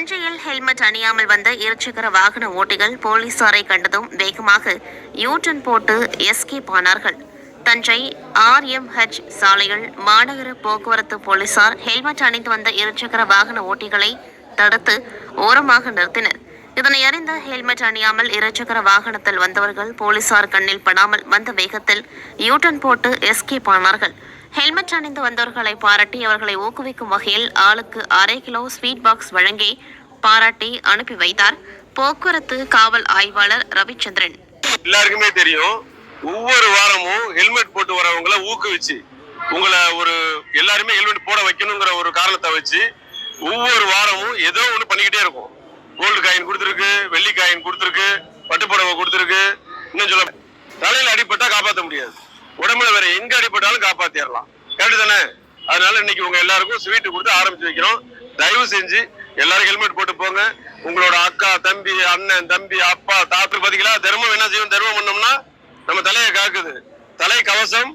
தஞ்சையில் ஹெல்மெட் அணியாமல் வந்த இருசக்கர வாகன ஓட்டிகள் போலீசாரை கண்டதும் வேகமாக யூட்டன் போட்டு எஸ்கேப் ஆனார்கள். தஞ்சை ஆர்எம்ஹெச் சாலையில் மாநகர போக்குவரத்து போலீசார் ஹெல்மெட் அணிந்து வந்த இருசக்கர வாகன ஓட்டிகளை தடுத்து ஓரமாக நிறுத்தினர். இதனை அறிந்த ஹெல்மெட் அணியாமல் இருசக்கர வாகனத்தில் வந்தவர்கள் போலீசார் கண்ணில் படாமல் வந்த வேகத்தில் யூட்டன் போட்டு எஸ்கேப் ஆனார்கள். ஹெல்மெட் அணிந்து வந்தவர்களை பாராட்டி அவர்களை ஊக்குவிக்கும் வகையில் ஆளுக்கு அரை கிலோ ஸ்வீட் பாக்ஸ் வழங்கி பாராட்டி அனுப்பி வைத்தார். போக்குவரத்து காவல் ஆய்வாளர் ரவிச்சந்திரன். எல்லாருக்குமே தெரியும் ஒவ்வொரு வாரமும் ஹெல்மெட் போட்டு வரவங்கள ஊக்குவிச்சு உங்களை ஒரு எல்லாருமே ஹெல்மெட் போட வைக்கணுங்கிற ஒரு காரணத்தை வச்சு ஒவ்வொரு வாரமும் ஏதோ ஒன்று பண்ணிக்கிட்டே இருக்கும். கோல்டு காயின் கொடுத்துருக்கு வெள்ளி காயின் கொடுத்துருக்கு பட்டுப்புடவை கொடுத்துருக்கு இன்னும் சொல்ல தலையில் அடிப்பட்டா காப்பாற்ற முடியாது. உடம்புல வேற எங்க அடிபட்டாலும் காப்பாத்திடலாம் கரெக்டு தானே? அதனால இன்னைக்கு உங்க எல்லாருக்கும் ஸ்வீட் கொடுத்து ஆரம்பிச்சு வைக்கிறோம். தயவு செஞ்சு எல்லாரும் ஹெல்மெட் போட்டு போங்க. உங்களோட அக்கா தம்பி அண்ணன் தம்பி அப்பா தாத்து பாத்தீங்களா? தர்மம் என்ன செய்யும் தர்மம் பண்ணோம்னா நம்ம தலையை காக்குது. தலை கவசம்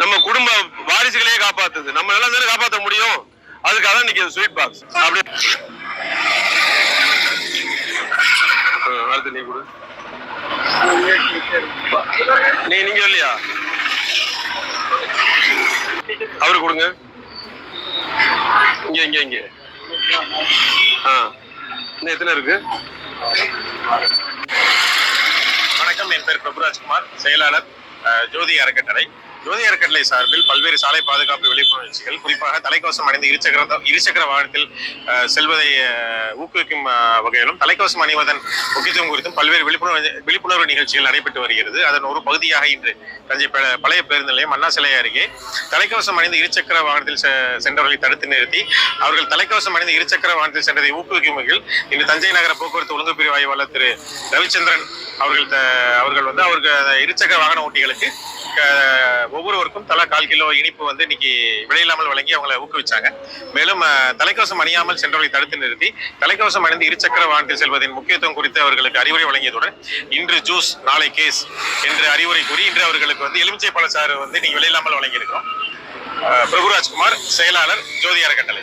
நம்ம குடும்ப வாரிசுகளையே காப்பாத்துது. நம்ம எல்லாம் தானே காப்பாற்ற முடியும்? அதுக்காக தான் இன்னைக்கு ஸ்வீட் பாக்ஸ் அப்படியே. அடுத்து நீ கொடு. நீ நீங்க இல்லையா? அவரு கொடுங்க. இங்க இங்க இங்க. ஆ. இன்னும் எத்தனை இருக்கு? வணக்கம் என் பேர் பிரபுராஜ்குமார் செயலாளர் ஜோதி அறக்கட்டளை. ஜோதி அறக்கட்டளை சார்பில் பல்வேறு சாலை பாதுகாப்பு விழிப்புணர்வு நிகழ்ச்சிகள் குறிப்பாக தலைக்கவசம் அணிந்து இருசக்கர இருசக்கர வாகனத்தில் செல்வதை ஊக்குவிக்கும் வகையிலும் தலைக்கவசம் அணிவதன் முக்கியத்துவம் குறித்தும் பல்வேறு விழிப்புணர்வு விழிப்புணர்வு நிகழ்ச்சிகள் நடைபெற்று வருகிறது. அதன் ஒரு பகுதியாக இன்று தஞ்சை பழைய பேருந்து நிலையம் அண்ணா சிலை அருகே தலைக்கவசம் அணிந்து இருசக்கர வாகனத்தில் செ- சென்றவர்களை தடுத்து நிறுத்தி அவர்கள் தலைக்கவசம் அணிந்து இருசக்கர வாகனத்தில் சென்றதை ஊக்குவிக்கும் வகையில் இன்று தஞ்சை நகர போக்குவரத்து ஒழுங்கு பிரிவு ஆய்வாளர் திரு ரவிச்சந்திரன் அவர்கள் த- அவர்கள் வந்து அவர்கள் இருசக்கர வாகன ஓட்டிகளுக்கு ஒவ்வொருவருக்கும் தலா கால் கிலோ இனிப்பு வந்து இன்னைக்கு விலையில்லாமல் வழங்கி அவங்களை ஊக்குவிச்சாங்க. மேலும் தலைக்கவசம் அணியாமல் சென்றவர்களை தடுத்து நிறுத்தி தலைக்கவசம் அணிந்து இருசக்கர வாகனத்தில் செல்வதின் முக்கியத்துவம் குறித்து அவர்களுக்கு அறிவுரை வழங்கியதுடன் இன்று ஜூஸ் நாளை கேஸ் என்று அறிவுரை கூறி இன்று அவர்களுக்கு வந்து எலுமிச்சை பழச்சாறு வந்து இன்னைக்கு விலையில்லாமல் வழங்கியிருக்கிறோம். பிரபுராஜ்குமார் செயலாளர் ஜோதி அறக்கட்டளை